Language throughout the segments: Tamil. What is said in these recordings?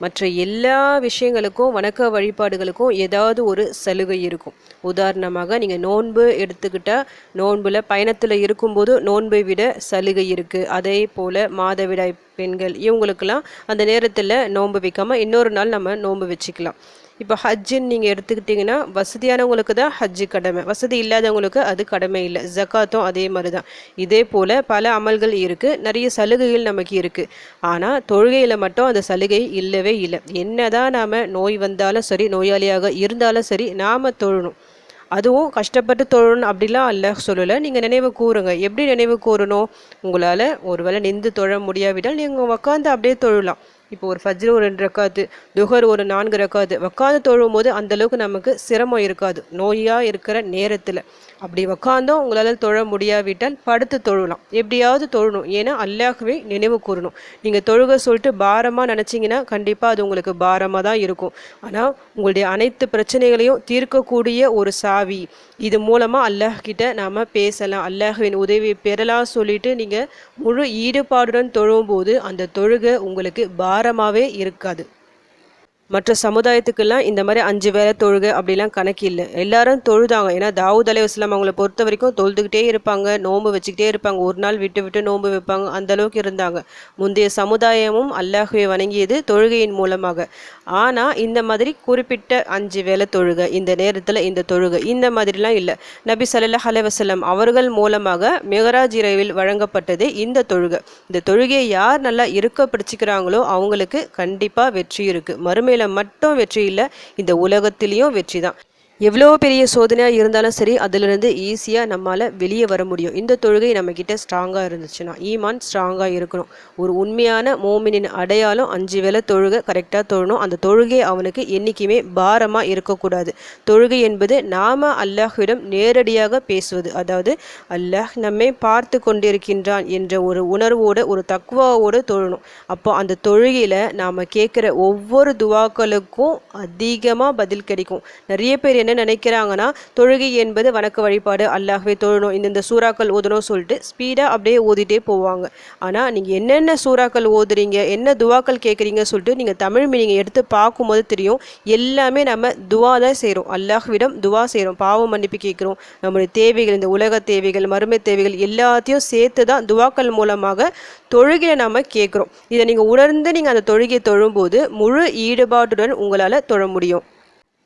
மற்ற எல்லா விஷயங்களுக்கும் வணக்க வழிபாடுகளுக்கும் ஏதாவது ஒரு சலுகை இருக்கும். உதாரணமாக நீங்கள் நோன்பு எடுத்துக்கிட்டால் நோன்பில் பயணத்தில் இருக்கும்போது நோன்பை விட சலுகை இருக்குது அதே போல் மாதவிடாய் பெண்கள் இவங்களுக்கெல்லாம் அந்த நேரத்தில் நோன்பு வைக்காமல் இன்னொரு நாள் நம்ம நோன்பு வச்சுக்கலாம். இப்போ ஹஜ்ஜுன்னு நீங்கள் எடுத்துக்கிட்டிங்கன்னா வசதியானவங்களுக்கு தான் ஹஜ்ஜு கடமை. வசதி இல்லாதவங்களுக்கு அது கடமை இல்லை. ஜக்காத்தும் அதே மாதிரி தான் இதே போல் பல அமல்கள் இருக்குது நிறைய சலுகைகள் நமக்கு இருக்குது ஆனால் தொழுகையில் மட்டும் அந்த சலுகை இல்லவே இல்லை. என்ன தான் நாம் நோய் வந்தாலும் சரி நோயாளியாக இருந்தாலும் சரி நாம் தொழணும். அதுவும் கஷ்டப்பட்டு தொழணும் அப்படிலாம் அல்ல சொல்லலை. நீங்கள் நினைவு கூறுங்க. எப்படி நினைவு கூறணும்? உங்களால் ஒருவேளை நின்று தொழ முடியாவிட்டால் நீங்கள் உட்காந்து அப்படியே தொழலாம். இப்போ ஒரு ஃபஜ்ரு ஒரு ரெண்டு ரக்காத்து துகர் ஒரு நான்கு ரக்காத்து. உட்காந்து தொழும் போது அந்தளவுக்கு நமக்கு சிரமம் இருக்காது. நோயாக இருக்கிற நேரத்தில். அப்படி உக்காந்தும் உங்களால் தொழ முடியாவிட்டால் படுத்து தொழலாம். எப்படியாவது தொழணும். ஏன்னா அல்லாகவே நினைவு கூறணும். நீங்கள் தொழுக சொல்லிட்டு பாரமாக நினச்சிங்கன்னா கண்டிப்பாக அது உங்களுக்கு பாரமாக தான் இருக்கும். ஆனால் உங்களுடைய அனைத்து பிரச்சனைகளையும் தீர்க்கக்கூடிய ஒரு சாவி. இது மூலமாக அல்லாஹ்கிட்ட நாம் பேசலாம். அல்லாஹுவின் உதவி பெறலாம் சொல்லிட்டு நீங்கள் முழு ஈடுபாடுடன் தொழும்போது அந்த தொழுகை உங்களுக்கு பாரமாகவே இருக்காது. மற்ற சமுதாயத்துக்கெல்லாம் இந்த மாதிரி அஞ்சு வேலை தொழுக அப்படிலாம் கணக்கு இல்லை. எல்லாரும் தொழுதாங்க. ஏன்னா தாவூத் அலி வஸ்லாம் அவங்கள பொறுத்த வரைக்கும் தொழுதுகிட்டே இருப்பாங்க நோன்பு வச்சுக்கிட்டே இருப்பாங்க. ஒரு நாள் விட்டு விட்டு நோன்பு வைப்பாங்க. அந்த அளவுக்கு இருந்தாங்க. முந்தைய சமுதாயமும் அல்லாஹுவை வணங்கியது தொழுகையின் மூலமாக. ஆனால் இந்த மாதிரி குறிப்பிட்ட அஞ்சு வேலை தொழுக இந்த நேரத்தில் இந்த தொழுகை இந்த மாதிரிலாம் இல்லை. நபி சல்லாஹ் அலைவசல்லம் அவர்கள் மூலமாக மெகராஜ் இரவில் வழங்கப்பட்டது இந்த தொழுகை. இந்த தொழுகையை யார் நல்லா இருக்க பிடிச்சிக்கிறாங்களோ அவங்களுக்கு கண்டிப்பாக வெற்றி இருக்குது மறுமையில் மட்டும் வெற்றி இல்லை இந்த உலகத்திலையும் வெற்றி தான் எவ்வளோ பெரிய சோதனையாக இருந்தாலும் சரி அதிலிருந்து ஈஸியாக நம்மளால் வெளியே வர முடியும். இந்த தொழுகை நம்மக்கிட்ட ஸ்ட்ராங்காக இருந்துச்சுன்னா ஈமான் ஸ்ட்ராங்காக இருக்கணும். ஒரு உண்மையான மோமினின் அடையாளம் அஞ்சு வேலை தொழுகை கரெக்டாக தொழணும். அந்த தொழுகை அவனுக்கு என்றைக்குமே பாரமாக இருக்கக்கூடாது. தொழுகை என்பது நாம் அல்லாஹ்விடம் நேரடியாக பேசுவது. அதாவது அல்லாஹ் நம்மை பார்த்து கொண்டிருக்கின்றான் என்ற ஒரு உணர்வோடு ஒரு தக்குவாவோடு தொழணும். அப்போ அந்த தொழுகையில் நாம் கேட்குற ஒவ்வொரு துவாக்களுக்கும் அதிகமாக பதில் கிடைக்கும். நிறைய பேர் என்ன என்ன நினைக்கிறாங்கன்னா தொழுகை என்பது வணக்க வழிபாடு அல்லாஹ்வே தொழணும். இந்தந்த சூறாக்கள் ஓதணும் சொல்லிட்டு ஸ்பீடாக அப்படியே ஓதிட்டே போவாங்க. ஆனால் நீங்கள் என்னென்ன சூறாக்கள் ஓதுறீங்க என்ன துவாக்கள் கேட்குறீங்க சொல்லிட்டு நீங்கள் தமிழ் மீனிங்கை எடுத்து பார்க்கும்போது தெரியும் எல்லாமே நம்ம துவா தான் செய்கிறோம் அல்லாஹ்விடம் துவா செய்கிறோம் பாவம் மன்னிப்பு கேட்குறோம். நம்முடைய தேவைகள் இந்த உலக தேவைகள் மறுமை தேவைகள் எல்லாத்தையும் சேர்த்து தான் துவாக்கள் மூலமாக தொழுகையை நம்ம கேட்குறோம். இதை நீங்கள் உணர்ந்து நீங்கள் அந்த தொழுகையை தொழும்போது முழு ஈடுபாட்டுடன் உங்களால் தொழ முடியும்.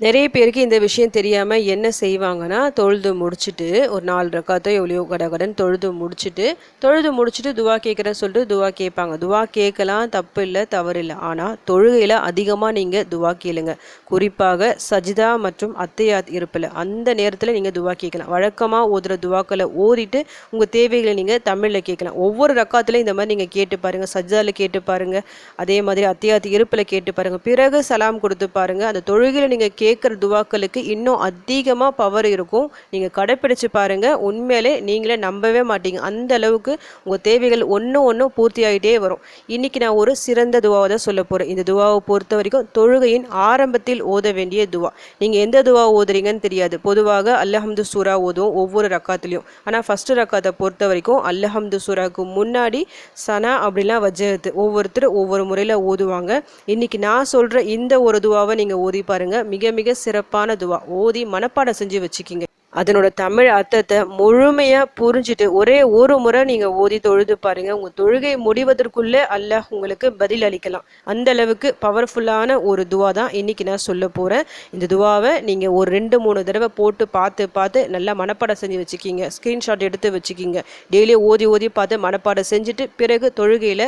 நிறைய பேருக்கு இந்த விஷயம் தெரியாமல் என்ன செய்வாங்கன்னா தொழுது முடிச்சுட்டு ஒரு நாலு ரக்காத்தோ எவ்வளோ கடகடன் தொழுது முடிச்சுட்டு தொழுது முடிச்சுட்டு துவா கேட்குறேன்னு சொல்லிட்டு துவா கேட்பாங்க. துவா கேட்கலாம் தப்பு இல்லை தவறு இல்லை. ஆனால் தொழுகையில் அதிகமாக நீங்கள் துவா கேளுங்க. குறிப்பாக சஜிதா மற்றும் அத்தையாத் இருப்பில் அந்த நேரத்தில் நீங்கள் துவா கேட்கலாம். வழக்கமாக ஓதுற துவாக்களை ஓதிட்டு உங்கள் தேவைகளை நீங்கள் தமிழில் கேட்கலாம். ஒவ்வொரு ரக்காத்துலையும் இந்த மாதிரி நீங்கள் கேட்டு பாருங்கள் சஜிதாவில் கேட்டு பாருங்கள் அதே மாதிரி அத்தையாத் இருப்பில் கேட்டு பாருங்கள் பிறகு சலாம் கொடுத்து பாருங்கள் அந்த தொழுகையில் நீங்கள் கே கேட்குற துவாக்களுக்கு இன்னும் அதிகமாக பவர் இருக்கும். நீங்கள் கடைப்பிடிச்சு பாருங்கள் உண்மையிலே நீங்களே நம்பவே மாட்டீங்க. அந்த அளவுக்கு உங்கள் தேவைகள் ஒன்று ஒன்றும் பூர்த்தி ஆகிட்டே வரும். இன்றைக்கி நான் ஒரு சிறந்த துவாவை தான் சொல்ல போகிறேன் இந்த துவாவை பொறுத்த வரைக்கும் தொழுகையின் ஆரம்பத்தில் ஓத வேண்டிய துவா. நீங்கள் எந்த துவா ஓதுறீங்கன்னு தெரியாது. பொதுவாக அல்லஹம்து சூரா ஓதுவோம் ஒவ்வொரு ரக்காத்துலேயும். ஆனால் ஃபஸ்ட்டு ரக்காத்தை பொறுத்த வரைக்கும் அல்லஹம்து சூராவுக்கு முன்னாடி சனா அப்படிலாம் வஜகத்து ஒவ்வொருத்தர் ஒவ்வொரு முறையில் ஓதுவாங்க. இன்றைக்கி நான் சொல்கிற இந்த ஒரு துவாவை நீங்கள் ஓதி பாருங்கள் மிக மிக சிறப்பான துவா. ஓதி மனப்பாடம் செஞ்சு வச்சுக்கிங்க. அதனோட தமிழ் அர்த்தத்தை முழுமையாக புரிஞ்சுட்டு ஒரே ஒரு முறை நீங்கள் ஓதி தொழுது பாருங்கள் உங்கள் தொழுகை முடிவதற்குள்ளே அல்லாஹ் உங்களுக்கு பதில் அளிக்கலாம். அந்த அளவுக்கு பவர்ஃபுல்லான ஒரு துவா தான் இன்றைக்கி நான் சொல்ல போகிறேன் இந்த துவாவை நீங்கள் ஒரு ரெண்டு மூணு தடவை போட்டு பார்த்து பார்த்து நல்லா மனப்பாடம் செஞ்சு வச்சுக்கிங்க. ஸ்க்ரீன்ஷாட் எடுத்து வச்சுக்கிங்க. டெய்லி ஓதி ஓதி பார்த்து மனப்பாடம் செஞ்சுட்டு பிறகு தொழுகையில்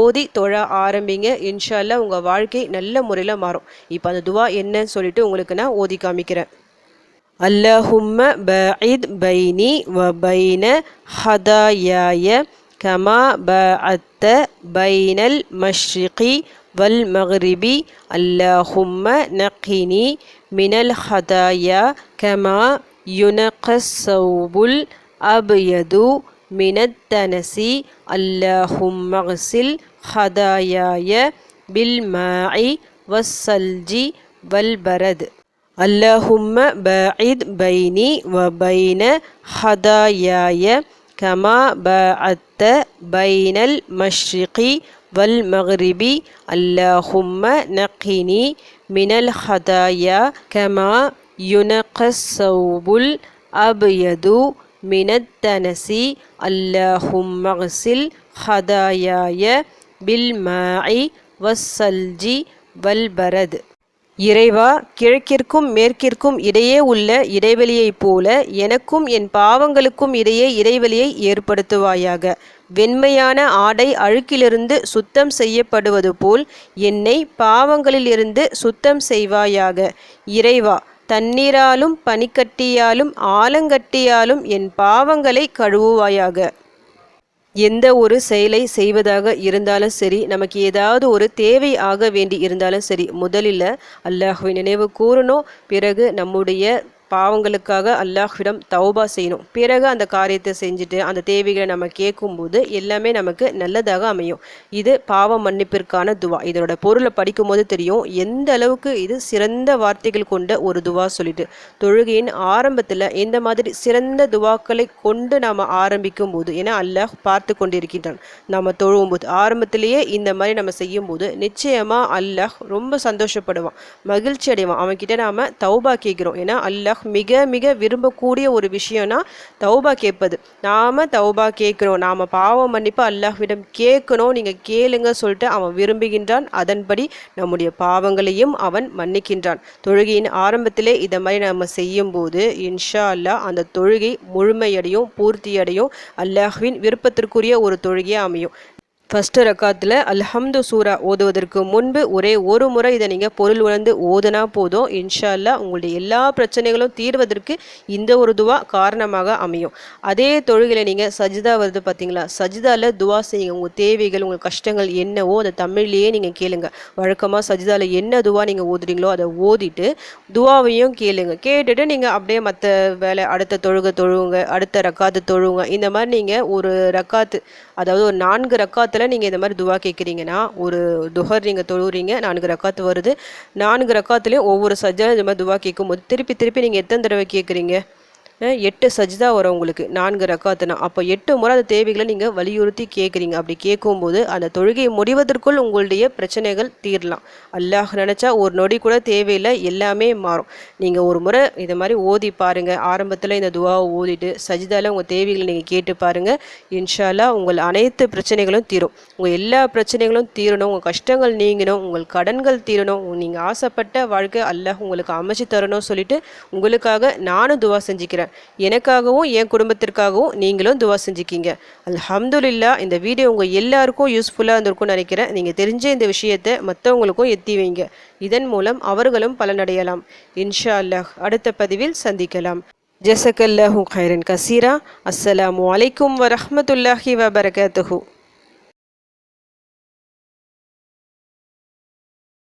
ஓதி தொழ ஆரம்பிங்க. இன்ஷால்லா உங்கள் வாழ்க்கை நல்ல முறையில் மாறும். இப்போ அந்த துவா என்னன்னு சொல்லிட்டு உங்களுக்கு நான் ஓதி காமிக்கிறேன். اللهم باعد بيني وبين خطاياي كما باعدت بين المشرق والمغرب. اللهم نقني من الخطايا كما ينقى الثوب الأبيض من الدنس. اللهم اغسل خطاياي بالماء والثلج والبرد. اللهم باعد بيني وبين خطاياي كما باعدت بين المشرق والمغرب. اللهم نقني من الخطايا كما ينقى الثوب الأبيض من الدنس. اللهم اغسل خطاياي بالماء والثلج والبرد. இறைவா கிழக்கிற்கும் மேற்கிற்கும் இடையே உள்ள இடைவெளியைப் போல எனக்கும் என் பாவங்களுக்கும் இடையே இடைவெளியை ஏற்படுத்துவாயாக. வெண்மையான ஆடை அழுக்கிலிருந்து சுத்தம் செய்யப்படுவது போல் என்னை பாவங்களிலிருந்து சுத்தம் செய்வாயாக. இறைவா தண்ணீராலும் பனிக்கட்டியாலும் ஆலங்கட்டியாலும் என் பாவங்களை கழுவுவாயாக. எந்த ஒரு செயலை செய்வதாக இருந்தாலும் சரி நமக்கு ஏதாவது ஒரு தேவை ஆக வேண்டி இருந்தாலும் சரி முதலில் அல்லாஹுவை நினைவு கூறணும். பிறகு நம்முடைய பாவங்களுக்காக அல்லாஹ்விடம் தௌபா செய்யணும். பிறகு அந்த காரியத்தை செஞ்சுட்டு அந்த தேவைகளை நம்ம கேட்கும்போது எல்லாமே நமக்கு நல்லதாக அமையும். இது பாவ மன்னிப்பிற்கான துவா. இதோட பொருளை படிக்கும்போது தெரியும். எந்த அளவுக்கு இது சிறந்த வார்த்தைகள் கொண்ட ஒரு துவா சொல்லிட்டு. தொழுகையின் ஆரம்பத்தில் இந்த மாதிரி சிறந்த துவாக்களை கொண்டு நாம் ஆரம்பிக்கும் போது ஏன்னா அல்லாஹ் பார்த்து கொண்டிருக்கின்றான். நம்ம தொழுவும் போது ஆரம்பத்திலேயே இந்த மாதிரி நம்ம செய்யும் போது நிச்சயமாக அல்லாஹ் ரொம்ப சந்தோஷப்படுவான் மகிழ்ச்சி அடைவான். அவன்கிட்ட நாம் தௌபா கேட்குறோம். ஏன்னா அல்லாஹ் மிக மிக விரும்பக்கூடிய ஒரு விஷயம்னா தௌபா கேட்பது. நாம் தௌபா கேட்குறோம். நாம் பாவம் மன்னிப்பு அல்லாஹ்விடம் கேட்கணும். நீங்கள் கேளுங்க சொல்லிட்டு அவன் விரும்புகின்றான். அதன்படி நம்முடைய பாவங்களையும் அவன் மன்னிக்கின்றான். தொழுகையின் ஆரம்பத்திலே இதை மாதிரி நம்ம செய்யும் போது இன்ஷா அல்லாஹ் அந்த தொழுகை முழுமையடையும் பூர்த்தியடையும். அல்லாஹ்வின் விருப்பத்திற்குரிய ஒரு தொழுகையாக அமையும். ஃபஸ்ட்டு ரக்காத்தில் அல்ஹம்து சூரா ஓதுவதற்கு முன்பு ஒரே ஒரு முறை இதை நீங்கள் பொருள் உணர்ந்து ஓதுனா போதும். இன்ஷால்லா உங்களுடைய எல்லா பிரச்சனைகளும் தீர்வதற்கு இந்த ஒரு துவா காரணமாக அமையும். அதே தொழுகையில் நீங்கள் சஜிதா வருது பார்த்தீங்களா? சஜிதாவில் துவா செய்யுங்க. உங்கள் தேவைகள் உங்கள் கஷ்டங்கள் என்னவோ அதை தமிழ்லேயே நீங்கள் கேளுங்க. வழக்கமாக சஜிதாவில் என்ன துவா நீங்கள் ஓதுறீங்களோ அதை ஓதிட்டு துவாவையும் கேளுங்க. கேட்டுட்டு நீங்கள் அப்படியே மற்ற வேலை அடுத்த தொழுகை தொழுவுங்க அடுத்த ரக்காத்து தொழுவுங்க. இந்த மாதிரி நீங்கள் ஒரு ரக்காத்து அதாவது ஒரு நான்கு ரக்காத்தில் நீங்கள் இந்த மாதிரி துவா கேட்குறீங்கன்னா ஒரு துஹர் நீங்கள் தொழுறீங்க நான்கு ரக்காத்து வருது. நான்கு ரக்காத்துலேயும் ஒவ்வொரு சஜ்ஜா இந்த மாதிரி துவா கேட்கும்போது திருப்பி திருப்பி நீங்கள் எத்தனை தடவை கேட்குறீங்க எட்டு சஜிதா வரும் உங்களுக்கு நான்கு ரக்காத்துனா. அப்போ எட்டு முறை அந்த தேவைகளை நீங்கள் வலியுறுத்தி கேட்குறீங்க அப்படி கேட்கும்போது அந்த தொழுகை முடிவதற்குள் உங்களுடைய பிரச்சனைகள் தீரலாம். அல்லாஹ் நினச்சா ஒரு நொடி கூட தேவையில்லை எல்லாமே மாறும். நீங்கள் ஒரு முறை இதை மாதிரி ஓதி பாருங்கள் ஆரம்பத்தில் இந்த துவாவை ஓதிட்டு சஜிதாவில் உங்கள் தேவைகளை நீங்கள் கேட்டு பாருங்கள் இன்ஷால்லா உங்கள் அனைத்து பிரச்சனைகளும் தீரும். உங்கள் எல்லா பிரச்சனைகளும் தீரணும். உங்கள் கஷ்டங்கள் நீங்கணும். உங்கள் கடன்கள் தீரணும். நீங்கள் ஆசைப்பட்ட வாழ்க்கை அல்லாஹ் உங்களுக்கு அமைச்சு தரணும் சொல்லிட்டு உங்களுக்காக நானும் துவா செஞ்சுக்கிறேன். எனக்காகவும் என் குடும்பத்திற்காகவும் நீங்களும் துவா செஞ்சுக்கிங்க. அல்ஹம்துல்லா இந்த வீடியோ உங்கள் எல்லாருக்கும் யூஸ்ஃபுல்லாக இருந்திருக்கும்னு நினைக்கிறேன். நீங்கள் தெரிஞ்ச இந்த விஷயத்தை மற்றவங்களுக்கும் எத்தி வைங்க. இதன் மூலம் அவர்களும் பலனடையலாம். இன்ஷா அல்லாஹ் அடுத்த பதிவில் சந்திக்கலாம். ஜசக்கல்லாஹூ ஹைரன் கசீரா. அஸ்ஸலாமு அலைக்கும் வரஹமத்துல்லாஹி வபரகாத்துஹூ.